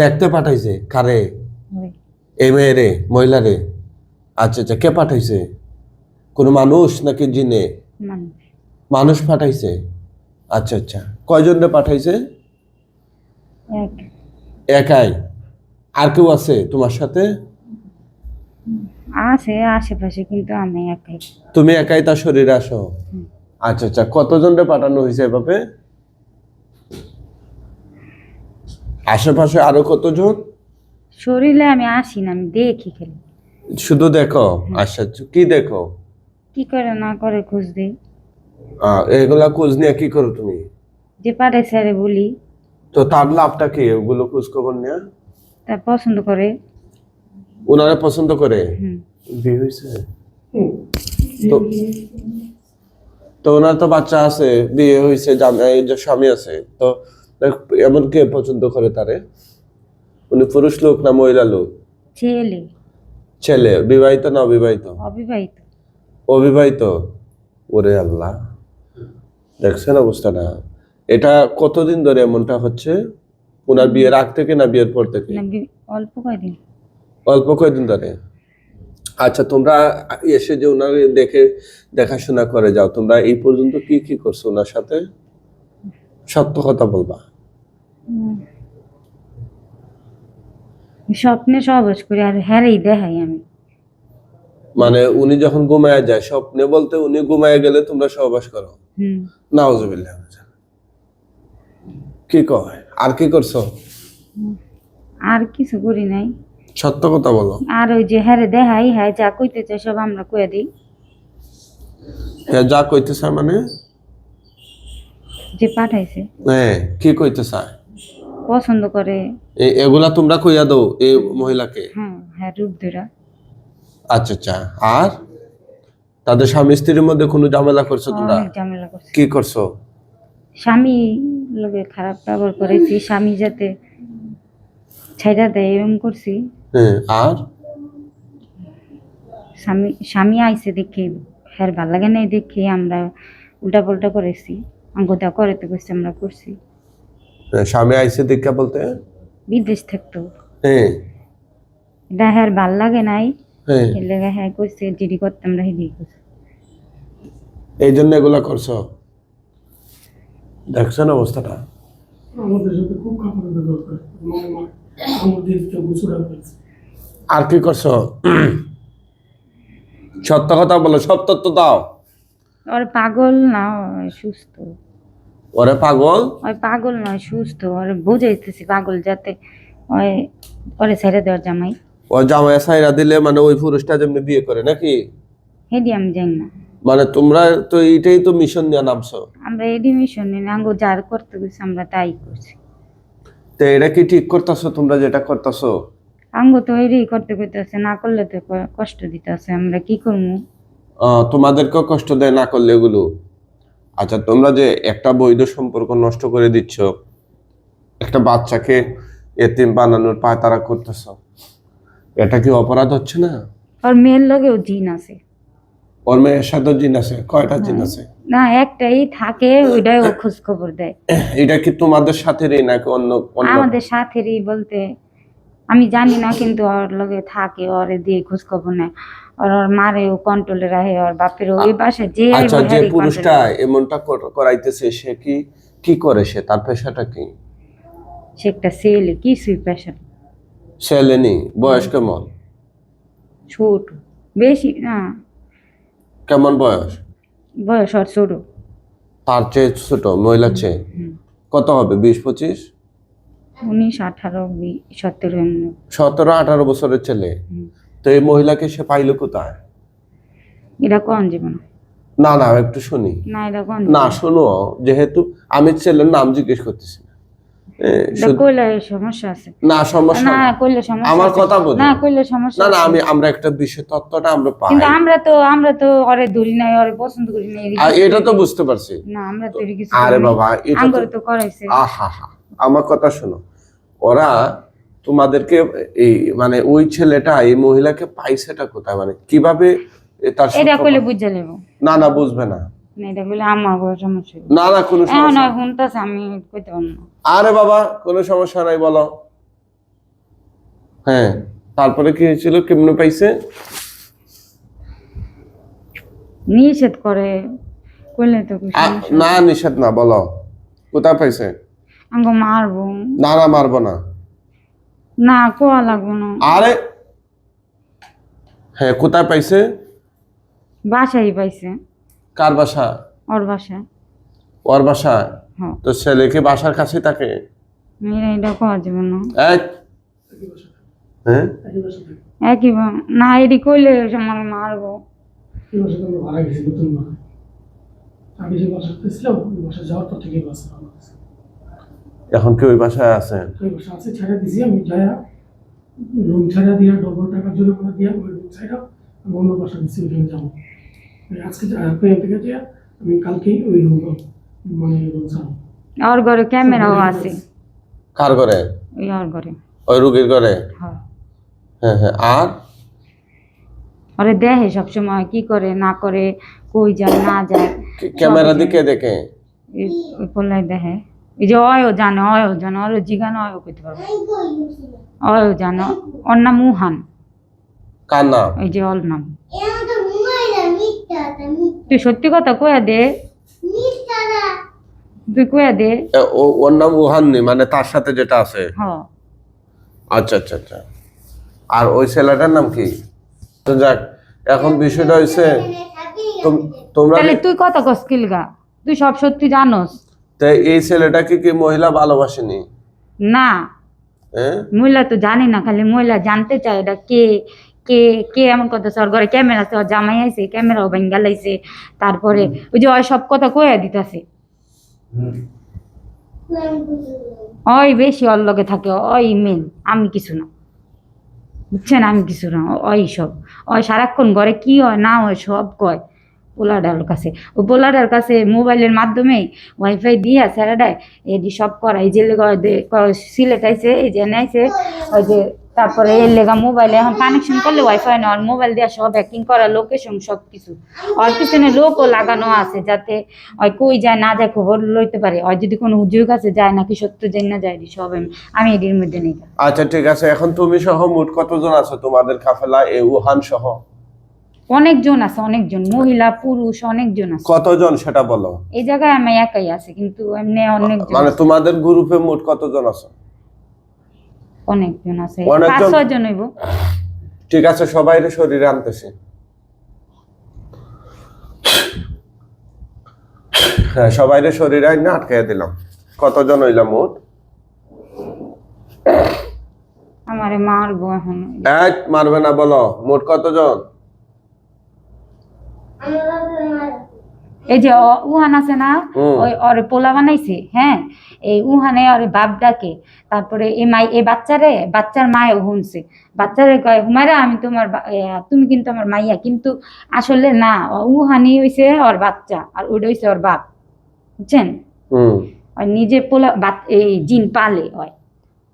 দেখতে পাঠাইছে? কারে? ওই এই মেয়েরে মহিলারে আচ্ছা আচ্ছা কে পাঠাইছে? কোনো মানুষ নাকি জিনে? মানুষ। পাঠাইছে? আচ্ছা আচ্ছা কয়জনে পাঠাইছে? একাই। আর কেউ আছে তোমার সাথে? আছে আশেপাশে কিন্তু আমি একাই। তুমি একাই তার শরীরে আসো। আচ্ছা আচ্ছা কতজনরে পাঠানো হয়েছে এভাবে? আশেপাশে আরও কতজন? শরীরে আমি আসি না আমি দেখি খালি। শুধু দেখো? আচ্ছা আচ্ছা কি দেখো? কি করে না করে খোঁজ দিই? এগুলা খোঁজ নিয়ে কি করো তুমি? যে পাঠাই স্যারে বলি। তো তার লাভটা কি ওগুলো খোঁজ খবর নেওয়া তার পছন্দ করে। ওনারা পছন্দ করে? হুম। বিয়ে হয়েছে? তো তো ওনার তো বাচ্চা আছে বিয়ে হয়েছে জামাই স্বামী আছে তো এমন কে পছন্দ করে তারে? উনি পুরুষ লোক না মহিলা লোক? ছেলে। ছেলে বিবাহিত না অবিবাহিত? অবিবাহিত। অবিবাহিত? ওরে আল্লাহ। দেখছেন অবস্থাটা? এটা কতদিন ধরে এমনটা হচ্ছে? ওনার বিয়ের আগ থেকে না বিয়ের পর থেকে? অল্প কয়দিন। অল্প কয়দিন ধরে? আচ্ছা তোমরা এসে যে ওনার দেখে দেখাশোনা করে যাও তোমরা এই পর্যন্ত কি কি করছ ওনার সাথে? সত্য কথা বলবা। স্বপ্নে সহবাস করি আর হ্যারেই দেখাই আমি। মানে উনি যখন ঘুমায় যায় স্বপ্নে বলতে উনি ঘুমায় গেলে তোমরা সহবাস করো। নাউজুবিল্লাহ। কি কয়? আর কি করছ? আর কিছু করি নাই। সত্য কথা বলো। আর ওই যে হ্যারে দেখাই হ্যাঁ যা কইতে চাই সব আমরা কয়ে দিই। হ্যাঁ যা কইতে চায় মানে? যে পাঠাইছে। হ্যাঁ কি কইতে চায় পছন্দ করে। এগুলা তোমরা কইয়া দাও এই মহিলাকে? হ্যাঁ হ্যাঁ রূপ ধরা আচ্ছা আচ্ছা। আর? তাদের স্বামী স্ত্রীর মধ্যে কোনো ঝামেলা করছ তোমরা? ঝামেলা করছে। কি করছ? স্বামী লোকে খারাপ ব্যবহার করেছি স্বামী যাতে ছাইরা দেয় এরকম করছি। হ্যাঁ আর? স্বামী স্বামী আইসে দেখে হ্যার ভালো লাগে নাই দেখে আমরা উল্টা পাল্টা করেছি অঙ্কটা করে তো করছি আমরা করছি। হ্যাঁ, স্বামী আইসে দীক্ষা বলতে? বিদেশ থাকতো। হ্যাঁ। এটা ভালো লাগে নাই। হ্যাঁ। হ্যাঁ করছে জিডি করতাম করছি। এই জন্য এগুলা করছ? দেখছেন অবস্থাটা? আর কি করছ? সত্য কথা বলো সব তত্ত্ব দাও। ওর পাগল না সুস্থ। ওরে পাগল? ওই পাগল নয় সুস্থ। ওর বুঝাইতেছি পাগল যাতে ওই ওরে ছেড়ে দেওয়ার জামাই। ও জামাই সাইরা দিলে মানে ওই পুরুষটা যেমনি বিয়ে করে নাকি? হেডি আমি জানি না। মানে তোমরা তো এইটাই তো মিশন নিয়ে নামছো। আমরা এডিমিশন নিয়ে আঙ্গো যার করতে গেছি আমরা তাই করছি। তো এটা কি ঠিক করতেছো তোমরা যেটা করতেছো? আঙ্গো তো এরই করতে করতেছে না করলে তো কষ্ট দিতেছে আমরা কি করব তোমাদেরকেও কষ্ট দেয় না করলে এগুলো? আচ্ছা তোমরা যে একটা বৈধ সম্পর্ক নষ্ট করে দিচ্ছ একটা বাচ্চাকে এতিম বানানোর পায় তারা করতেছ এটা কি অপরাধ হচ্ছে না? আর মেয়ের লগেও জিন আছে। ওর মেয়ের সাথে জিন আছে কয়টা জিন আছে? না একটাই থাকে ওইটাই ও খোঁজ খবর দেয়। এটা কি তোমাদের সাথেরই নাকি অন্য অন্য? আমাদের সাথেরই বলতে আমি জানি না কিন্তু ওর লগে থাকে ওরে দিয়ে খোঁজ খবর নেয়। আর ওর মারেও কন্ট্রোলে রাখে ওর ওই বাসে যে আচ্ছা যে পুরুষটা এমনটা করাইতেছে সে কি কি করে সে? তার পেশাটা কি? সে একটা ছেলে কিছুই পেশা না। ছেলেনি বয়স কেমন? ছোট বেশি না। কেমন বয়স? বয়স ওর ছোট। তার চেয়ে ছোট মহিলার চেয়ে? কত হবে বিশ পঁচিশ? উনিশ আঠারো সতেরো সতেরো আঠারো বছরের ছেলে। তো এই মহিলাকে সে পাইলো কোথায়? এটা কোন জীবন? না না একটু শুনি। না এটা কোন না শোনো যেহেতু আমি ছেলের নাম জিজ্ঞেস করতেছি। না। সমস্যা আমার কথা। না কইলে সমস্যা না না আমি আমরা একটা বিষয় তত্ত্বটা আমরা পাই। কিন্তু আমরা তো আমরা তো ওরে ধরি নাই ওরে পছন্দ করি নাই এর আর কিছু এটা তো বুঝতে পারছি। না আমরা তো কিছু আরে বাবা এটা তো করাইছে। আহা হা আমার কথা শোনো। ওরা তোমাদেরকে এই মানে ওই ছেলেটা এই মহিলাকে পাইছেটা কোথায়? মানে কীভাবে তার এটা কইলে বুঝে নেব। না না বুঝবে না। না এটা কইলে আমার বড় সমস্যা না না কোনো সমস্যা আর শুনতাছে আমি কইতে পারব না। আরে বাবা কোনো সমস্যা নাই বলো। হ্যাঁ তারপরে কি হয়েছিল? কেমনে পাইছে? নিষেধ করে। তো না নিষেধ না বলো। কোথায় পাইছে? আমাকে মারবো। না না মারবো না। না কোয়া লাগবো না। আরে হ্যাঁ কোথায় পাইছে? বাসাই পাইছে। কার বাসা? ওর বাসা। ওর বাসা? তো ছেলে কি বাসার কাছে থাকে? মেয়েরা এটা কোয়া যাবে না। এক একই হ্যাঁ? একই না এটি করলে আমার মারবো। এই বাসাতে আমরা ভাড়া গেছি নতুন ভাড়া আগে যে বাসাতে ছিলাম ওই বাসা যাওয়ার পর থেকে বাসা আমার কাছে। এখন কি ওই বাসায় আছে ওই বাসা আছে ছেড়ে দিছি আমি যায়া রুম ছেড়ে দিয়া ডবল টাকার জন্য করে দিয়া ওই রুম ছেড়ে আমি অন্য বাসা দিচ্ছি ওইখানে যাব। আজকে যা- থেকে দিয়া আমি কালকেই ওই রুম মানে রুম ছাড়বো ওর ঘরে ক্যামেরাও আছে। কার ঘরে? ওই ওর ঘরে। ওই রুগীর ঘরে? হ্যাঁ। হ্যাঁ হ্যাঁ আর? ওরে দেখে সবসময় কি করে না করে কই যায় না যায়। ক্যামেরা দিকে দেখে? ওই পোলাই দেখে। এই যে অয়ও জানে অয়ও জানে ওর জিগানো অয়ও করতে পারবে। অয়ও জানে ওর নাম উহান। কার নাম? এই যে ওর নাম। তুই সত্যি কথা কয়া দে। তুই কয়া দে। ও- ওর নাম উহাননি মানে তার সাথে যেটা আছে? হ। আচ্ছা আচ্ছা আচ্ছা। আর ওই ছেলেটার নাম কি? তো যাক এখন বিষয়টা হয়েছে তোমরা তুই কত কস কিলগা? তুই সব সত্যি জানোস। তো এই ছেলেটাকে কি মহিলা ভালোবাসেনি? না। মহিলা তো জানি না খালি মহিলা জানতে চায় এটা কে কে কে এমন কথা ওর ঘরে ক্যামেরা আছে ওর জামাই আছে ক্যামেরাও ভেঙ্গা লাইছে তারপরে ওই যে ওই সব কথা কয়া দিতাছে। ওই বেশি ওর লগে থাকে ওই মেন আমি কিছু না। বুঝছেন আমি কিছু না ওই সব। ওই সারাক্ষণ ঘরে কি হয় না হয় সব কয়। পোলাডার কাছে। ও পোলাডার কাছে মোবাইলের মাধ্যমে ওয়াইফাই দিয়া স্যারাডায় এডি সব করা এই যে সিলেট আইছে, এই যে নাইছে ওই যে তারপরে এর লেগা মোবাইলে এখন কানেকশন করলে ওয়াইফাই না আর মোবাইল দিয়া সব হ্যাকিং করা লোকেশন সব কিছু আর পিছনে লোকও লাগানো আছে যাতে ওই কই যায় না যায় খবর লইতে পারে। আর যদি কোনো হুজুর কাছে যায় নাকি সত্য যায় না যায় সব আমি- এটির মধ্যে নেই। আচ্ছা ঠিক আছে। এখন তুমি সহ মোট কতজন আছো? তোমাদের কাফেলা এই উহান সহ? অনেকজন আছে অনেকজন। মহিলা পুরুষ অনেকজন আছে। কতজন সেটা বলো? এই জায়গায় আমি একাই আছি কিন্তু এমনি অনেকজন মানে তোমাদের গ্রুপে মোট কতজন আছো? অনেকজন আছে? পাঁচ ছয় জন হইব। ঠিক আছে সবাই শরীরে আনতেছি। হ্যাঁ সবাই শরীরে আইনে আটকে দিলাম। কতজন হইলাম মোট? আমারে মারবো এখন। এক মারবে না বলো। মোট কতজন? এই যে উহান আছে না। ওই ওরে পোলা বানাইছে হ্যাঁ? এই উহানে ওরে বাপ ডাকে তারপরে এই মাই এই বাচ্চারে বাচ্চার মায়ও শুনছে বাচ্চারে কয় হুমায়রা আমি তোমার তুমি কিন্তু আমার মাইয়া কিন্তু আসলে না উহানি হইছে ওর বাচ্চা আর ওইটা হইছে ওর বাপ। বুঝছেন? ওই নিজে পোলা এই জিন পালে হয়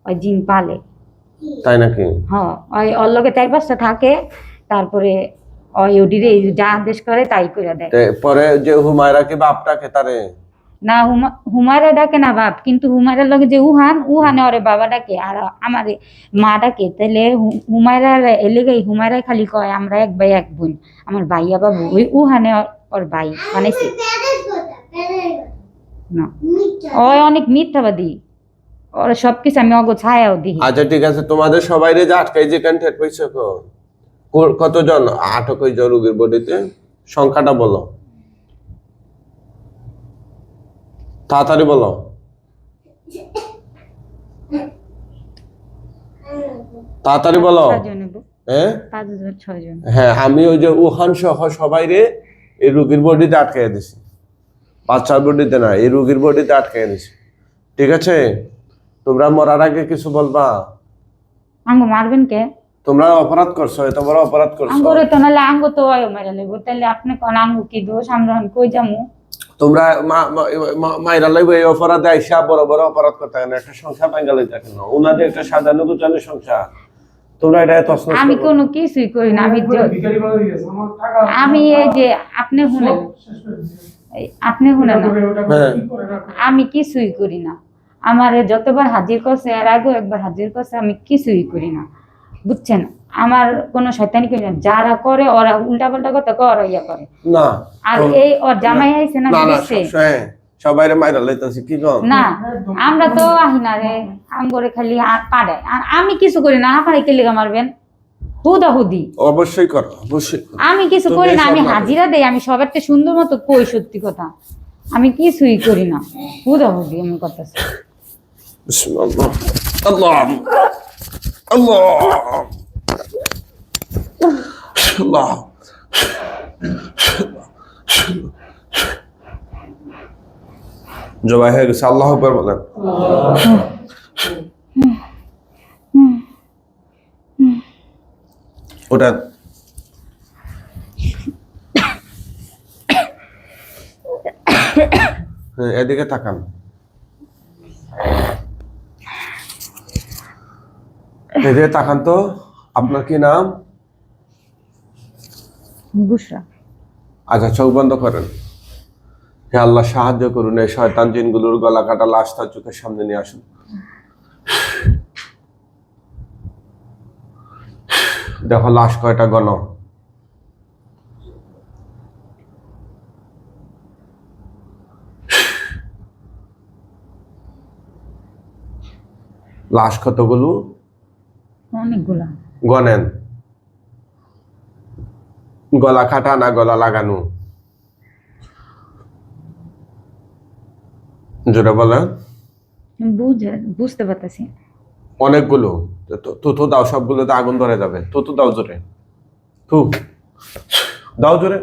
ওই জিন পালে। তাই নাকি? হ্যাঁ ওই ওর লগে চার পাঁচটা থাকে তারপরে ওই ওডিরে যা আদেশ করে তাই করে দেয়। পরে যে হুমায়রা কি বাপটাকে তারে? না হুমায়রা ডাকে না বাপ কিন্তু হুমায়রার লগে যে উহান উহানে ওরে বাবা ডাকে আর আমারে মা ডাকে। তাহলে হু- হুমায়রার এলেগাই হুমায়রা খালি কয় আমরা এক ভাই এক বোন। আমার ভাইয়া বাবু। ওই উহানে ওর- ভাই বানাইছে। না। ওই অনেক মিথ্যাবাদী। ওরা সবকিছু আমি অগো ছায়াও দিই। আচ্ছা ঠিক আছে। তোমাদের সবাই যে আটকাই যে কেন ঠেট পাইছো কো- কো- কতজন আটক হয়েছে রোগীর বডিতে? সংখ্যাটা বলো। তাড়াতাড়ি বলো। তাড়াতাড়ি বলো। হ্যাঁ হ্যাঁ আমি ওই যে উহান সহ সবাই রে এই রুগীর বডিতে আটকাই দিছি। বাচ্চার বডিতে না এই রুগীর বডিতে আটকাই দিছি। ঠিক আছে? তোমরা মরার আগে কিছু বলবা? মারবেন কে? তোমরা অপরাধ করছ এত বড় অপরাধ করছ। আঙ্গরে তো নাহলে আঙ্গ তো হয় মেরে নেব তাহলে আপনি কোন আঙ্গ কি দোষ? আমরা কই যামু? তোমরা মাইরা লাইব এই অপরাধে আইসা বড় বড় অপরাধ করতে না একটা সংসার বাঙ্গালি থাকে না। ওনাদের একটা সাজানো গুছানো সংসার। তোমরা এটা এত অশ্লীল আমি। কোনো কিছুই করি না আমি আমি এই যে আপনি শুনেন। আপনি শুনেন না। আমি কিছুই করি না। আমার যতবার হাজির করছে এর আগেও একবার হাজির করছে আমি কিছুই করি না। বুঝছেন? আমার কোন শয়তানি কেউ যারা করে ওরা উল্টা পাল্টা কথা কর ওরা ইয়া করে। না আর এই ওর জামাই আইছে না দিচ্ছে সবাই মাইরা লইতাছি কি কম? না আমরা তো আহি না রে। আম করে খালি আর পাড়ে। আর আমি কিছু করি না আপনি কে লিগা মারবেন? হুদা হুদি। অবশ্যই কর অবশ্যই আমি কিছু করি না আমি হাজিরা দেই আমি সবারতে সুন্দর মতো কই সত্যি কথা। আমি কিছুই করি না। হুদা হুদি আমি কথা বিসমিল্লাহ। আল্লাহ। আল্লাহ। আল্লাহ জবাই হয়ে গেছে আল্লাহ একবার বলেন ওটা এদিকে তাকান। এদিকে তাকান তো। আপনার কি নাম? বুসরা। আচ্ছা চোখ বন্ধ করেন। হে আল্লাহ সাহায্য করুন এই শয়তান জিনগুলোর গলা কাটা লাশ তার চোখের সামনে নিয়ে আসুন। দেখো লাশ কয়টা গণ? লাশ কতগুলো? অনেকগুলা। গনেন। গলা কাটা না গলা লাগানো? জোরে বলেন বুঝে বুঝতে পারতেছি। অনেকগুলো। তুতু দাও সবগুলোতে আগুন ধরে যাবে। তুতু দাও জোরে। দাও জোরে।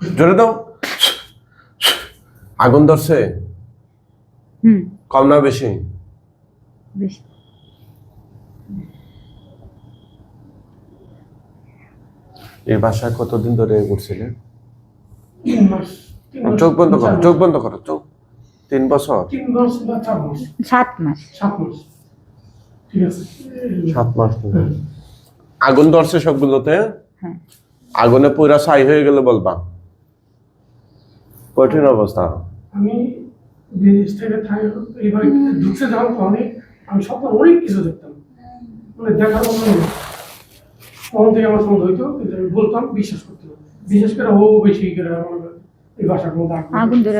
জোরে দাও। আগুন ধরছে? হুম। কম না বেশি? বেশি। এই বাসায় কতদিন ধরে মাস, চোখ বন্ধ করো চোখ বন্ধ করো চোখ। তিন বছর? সাত মাস। সাত মাস। ঠিক আছে। সাত মাস ধরে। হ্যাঁ। আগুন ধরছে সবগুলোতে হ্যাঁ? আগুনে পুরা ছাই হয়ে গেলে বলবা। কঠিন অবস্থা। আমি বিদেশ থেকে থাই এই বাড়িতে ঢুকছে যখন অনেক আমি অনেক কিছু দেখতাম। মানে দেখার। তখন থেকে আমার সন্দেহ হইতো কিন্তু আমি বলতাম বিশ্বাস করতে বিশেষ করে ও বেশি করে আমার এই বাসার মধ্যে আগুন ধরে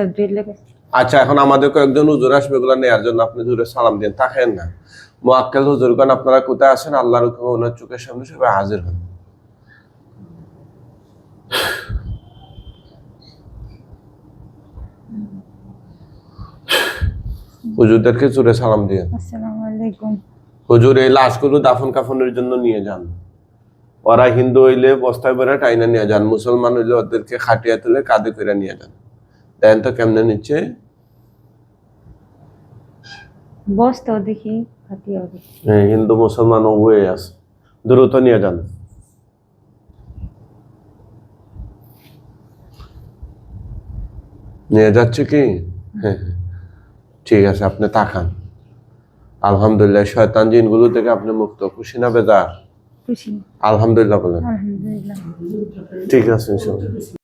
আচ্ছা এখন আমাদের কয়েকজন হুজুর আসবে এগুলো নেওয়ার জন্য আপনি দূরে সালাম দিন থাকেন না। মোয়াক্কেল হুজুরগণ আপনারা কোথায় আছেন? আল্লাহর হুকুমে ওনার চোখের সামনে সবাই হাজির হন। হুজুরদেরকে জোরে সালাম দিয়ে আসসালামু আলাইকুম। হুজুর এই লাশগুলো দাফন কাফনের জন্য নিয়ে যান। ওরা হিন্দু হইলে বস্তায় বেড়ে টাইনা নিয়ে যান মুসলমান হইলে ওদেরকে খাটিয়া তুলে কাঁধে করে নিয়ে যান। দেন তো কেমনে নিচ্ছে? বসতাও দেখি হ্যাঁ, হিন্দু মুসলমান উভয়ে আছে। দ্রুত নিয়ে যান। নিয়ে যাচ্ছে কি? হ্যাঁ হ্যাঁ। ঠিক আছে আপনি তাকান। আলহামদুলিল্লাহ শয়তান জিনগুলো থেকে আপনি মুক্ত। খুশি না বেজার? খুশি। আলহামদুলিল্লাহ বলেন। আলহামদুলিল্লাহ। ঠিক আছে ইনশাআল্লাহ।